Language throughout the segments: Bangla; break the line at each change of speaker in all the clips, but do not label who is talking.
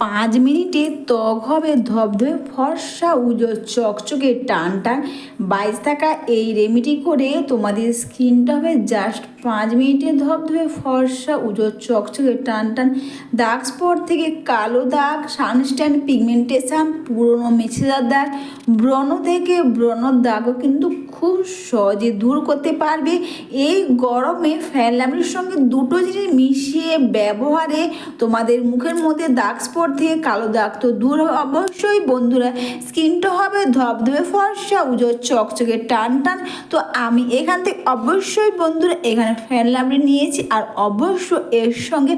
পাঁচ মিনিটে ত্বক হবে ধবধবে ফর্সা উজো চকচকে টান টান। বাইশ থাকা এই রেমেডি করে তোমাদের স্কিনটা হবে জাস্ট পাঁচ মিনিটে ধবধবে ফর্সা উজো চকচকে টান টান। দাগ স্পট থেকে কালো দাগ সানস্ট্যান্ড পিগমেন্টেশন পুরনো মেছেদার দাগ। ব্রণ থেকে ব্রণর দাগও কিন্তু খুব সহজে দূর করতে পারবে। এই গরমে ফ্যান ল্যাম্পের সঙ্গে দুটো জিনিস মিশিয়ে ব্যবহারে তোমাদের মুখের মধ্যে দাগ স্পট থেকে কালো দাগ তো দূর অবশ্যই বন্ধুরা স্কিনটা হবে ধবধবে ফর্সা, উজোর চকচকে টান টান। তো আমি এখান থেকে অবশ্যই বন্ধুরা এখানে ফ্যান ল্যাম্পটি নিয়েছি আর অবশ্য এর সঙ্গে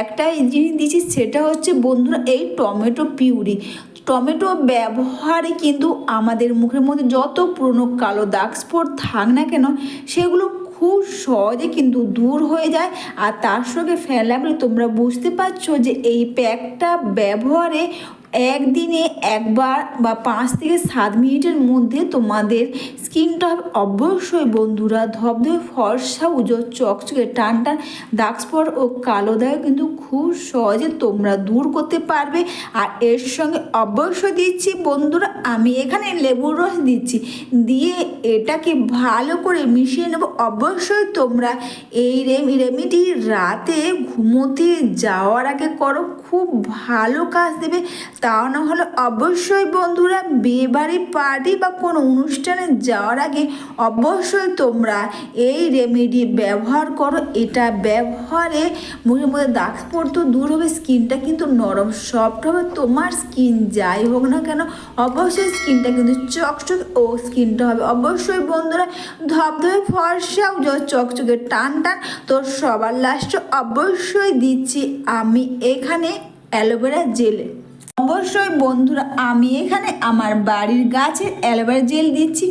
একটাই জিনিস দিয়েছি, সেটা হচ্ছে বন্ধুরা এই টমেটো পিউরি। টমেটো ব্যবহারে কিন্তু আমাদের মুখের মধ্যে যত পুরনো কালো দাগ স্পট থাক না কেন, সেগুলো খুব সহজে কিন্তু দূর হয়ে যায়। আর তার সঙ্গে ফেলাবে তোমরা বুঝতে পারছ যে এই প্যাকটা ব্যবহারে একদিনে একবার বা পাঁচ থেকে সাত মিনিটের মধ্যে তোমাদের স্কিনটা অবশ্যই বন্ধুরা ধবধবে, ফর্সা উজোর চকচকে, টান টান দাগ ও কালো দাগ কিন্তু খুব সহজে তোমরা দূর করতে পারবে। আর এর সঙ্গে অবশ্যই দিচ্ছি বন্ধুরা, আমি এখানে লেবুর রস দিচ্ছি। দিয়ে এটাকে ভালো করে মিশিয়ে নেব। অবশ্যই তোমরা এই রেমিডি রাতে ঘুমোতে যাওয়ার আগে করো। খুব ভালো কাজ দেবে। তাও না হলে অবশ্যই বন্ধুরা বিয়েবাড়ি পার্টি বা কোনো অনুষ্ঠানে যাওয়ার আগে অবশ্যই তোমরা এই রেমেডি ব্যবহার করো। এটা ব্যবহারে মুখের মধ্যে দাগ পড়তো দূর হবে, স্কিনটা কিন্তু নরম সফট হবে। তোমার স্কিন যাই হোক না কেন, অবশ্যই স্কিনটা কিন্তু চকচক ও স্কিনটা হবে। অবশ্যই বন্ধুরা ধবধবে ফর্সা চকচকে টান টান। তো সবার লাস্টে অবশ্যই দিচ্ছি আমি এখানে অ্যালোভেরা জেলে। অবশ্যই বন্ধুরা আমি এখানে আমার বাড়ির গাছের অ্যালোভেরা জেল দিচ্ছি।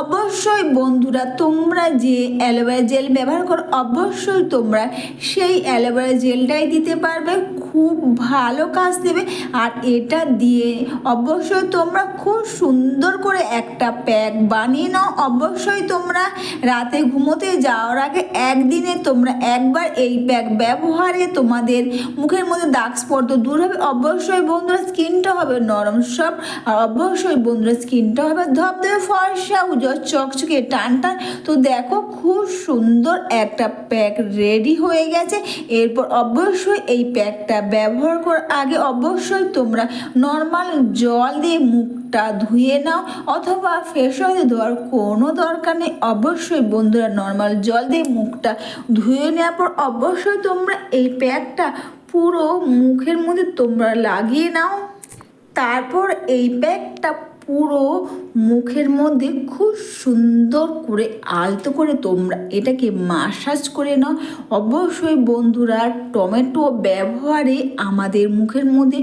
অবশ্যই বন্ধুরা, তোমরা যে অ্যালোভেরা জেল ব্যবহার করো, অবশ্যই তোমরা সেই অ্যালোভেরা জেলটাই দিতে পারবে, খুব ভালো কাজ দেবে। আর এটা দিয়ে অবশ্যই তোমরা খুব সুন্দর করে একটা প্যাক বানিয়ে নাও। অবশ্যই তোমরা রাতে ঘুমোতে যাওয়ার আগে একদিনে তোমরা একবার এই প্যাক ব্যবহারে তোমাদের মুখের মধ্যে দাগ স্পট দূর হবে। অবশ্যই বন্ধুরা, স্কিনটা হবে নরম সব। আর অবশ্যই বন্ধুরা, স্কিনটা হবে ধবধবে ফর্সা উজ্জ্বল চকচকে টান টান। তো দেখো খুব সুন্দর একটা প্যাক রেডি হয়ে গেছে। এরপর অবশ্যই এই প্যাকটা ব্যবহার করার আগে অবশ্যই তোমরা নর্মাল জল দিয়ে মুখটা ধুয়ে নাও অথবা ফ্রেশ হয়ে ধোয়ার কোনো দরকার নেই। অবশ্যই বন্ধুরা নর্মাল জল দিয়ে মুখটা ধুয়ে নেওয়ার পর অবশ্যই তোমরা এই প্যাকটা পুরো মুখের মধ্যে তোমরা লাগিয়ে নাও। তারপর এই প্যাকটা পুরো মুখের মধ্যে খুব সুন্দর করে আলতো করে তোমরা এটাকে মাসাজ করে নাও। অবশ্যই বন্ধুরা, টমেটো ব্যবহারে আমাদের মুখের মধ্যে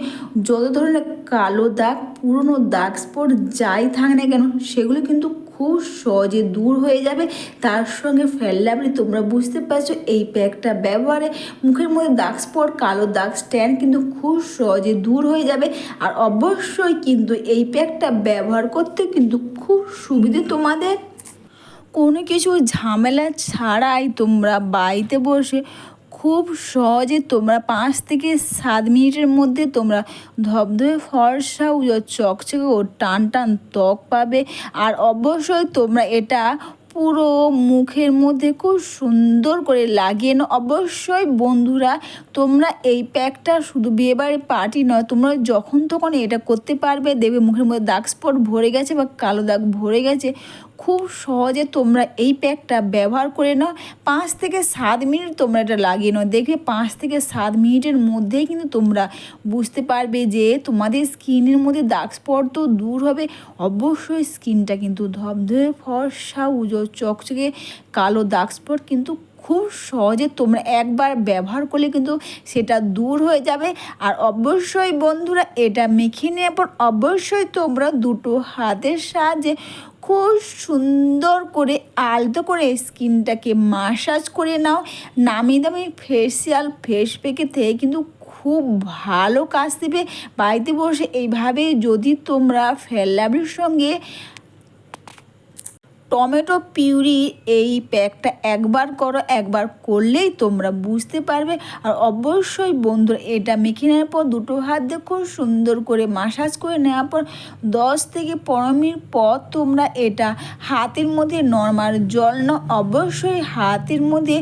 যত ধরনের কালো দাগ, পুরনো দাগ স্পট যাই থাকে না কেন, সেগুলো কিন্তু খুব সহজে দূর হয়ে যাবে। তার সঙ্গে ফেললাবলি তোমরা বুঝতে পারছ, এই প্যাকটা ব্যবহারে মুখের মধ্যে দাগ স্পট কালো দাগ স্ট্যান্ড কিন্তু খুব সহজে দূর হয়ে যাবে। আর অবশ্যই কিন্তু এই প্যাকটা ব্যবহার করতে কিন্তু খুব সুবিধে তোমাদের। কোনো কিছু ঝামেলা ছাড়াই তোমরা বাড়িতে বসে খুব সহজে তোমরা পাঁচ থেকে সাত মিনিটের মধ্যে তোমরা ধবধবে, ফর্সা চকচকে ও টান টান ত্বক পাবে। আর অবশ্যই তোমরা এটা পুরো মুখের মধ্যে খুব সুন্দর করে লাগিয়ে নাও। অবশ্যই বন্ধুরা, তোমরা এই প্যাকটা শুধু বিয়েবাড়ি পার্টি নয়, তোমরা যখন তখন এটা করতে পারবে। দেবে মুখের মধ্যে দাগ স্পট ভরে গেছে বা কালো দাগ ভরে গেছে। খুব সহজে তোমরা এই প্যাকটা ব্যবহার করে নাও। পাঁচ থেকে সাত মিনিট তোমরা এটা লাগিয়ে নাও। দেখবে পাঁচ থেকে সাত মিনিটের মধ্যেই কিন্তু তোমরা বুঝতে পারবে যে তোমাদের স্কিনের মধ্যে দাগ স্পট তো দূর হবে। অবশ্যই স্কিনটা কিন্তু ধবধবে, ফর্সা উজো চকচকে, কালো দাগ স্পট কিন্তু খুব সহজে তোমরা একবার ব্যবহার করলে কিন্তু সেটা দূর হয়ে যাবে। আর অবশ্যই বন্ধুরা এটা মেখে নেওয়ার পর অবশ্যই তোমরা দুটো হাতের সাহায্যে খুব সুন্দর করে আলতো করে স্কিনটাকে মাসাজ করে নাও। নামি দামি ফেসিয়াল ফেস প্যাকে থেকে কিন্তু খুব ভালো কাজ দেবে। বাড়িতে বসে এইভাবে যদি তোমরা ফেল্লাবির সঙ্গে টমেটো পিউরি এই প্যাকটা একবার করো, একবার করলেই তোমরা বুঝতে পারবে। আর অবশ্যই বন্ধুরা, এটা মেখে নেওয়ার পর দুটো হাত দিয়ে খুব সুন্দর করে মাসাজ করে নেওয়ার পর দশ থেকে পনেরো মিনিট পর তোমরা এটা হাতের মধ্যে নর্মাল জল নাও। অবশ্যই হাতের মধ্যে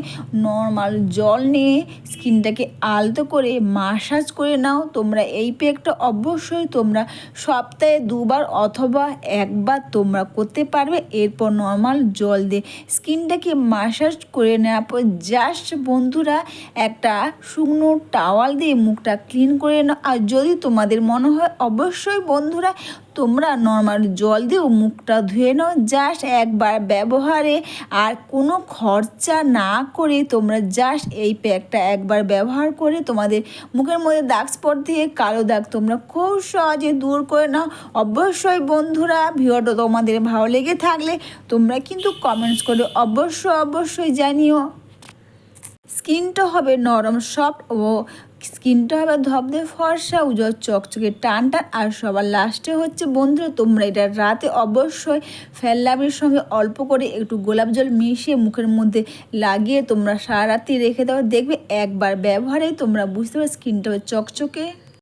নর্মাল জল নিয়ে স্কিনটাকে আলতো করে মাসাজ করে নাও। তোমরা এই প্যাকটা অবশ্যই তোমরা সপ্তাহে দুবার অথবা একবার তোমরা করতে পারবে। এরপর নর্মাল জল দিয়ে স্কিনটাকে মাসাজ করে নেওয়ার পর জাস্ট বন্ধুরা একটা শুকনো টাওয়াল দিয়ে মুখটা ক্লিন করে নাও। আর যদি তোমাদের মনে হয় অবশ্যই বন্ধুরা তোমরা নর্মাল জল দিয়েও মুখটা ধুয়ে নাও। জাস্ট একবার ব্যবহারে আর কোনো খরচা না করে তোমরা জাস্ট এই প্যাকটা একবার ব্যবহার করে তোমাদের মুখের মধ্যে দাগ স্পট দিয়ে কালো দাগ তোমরা খুব সহজে দূর করে নাও। অবশ্যই বন্ধুরা, ভিডিওটা তোমাদের ভালো লেগে থাকলে তোমরা কিন্তু কমেন্টস করে অবশ্যই অবশ্যই জানিও। স্কিনটা হবে নরম সফট ও স্কিনটা হবে ধবধে ফর্সা, উজ্জ্বল চকচকে টান টান আর সবার লাস্টে হচ্ছে, বন্ধুরা, তোমরা এটা রাতে অবশ্যই ফেল্লাবির সঙ্গে অল্প করে একটু গোলাপ জল মিশিয়ে মুখের মধ্যে লাগিয়ে তোমরা সারা রাতি রেখে দাও। দেখবে একবার ব্যবহারেই তোমরা বুঝতে পারো স্কিনটা চকচকে।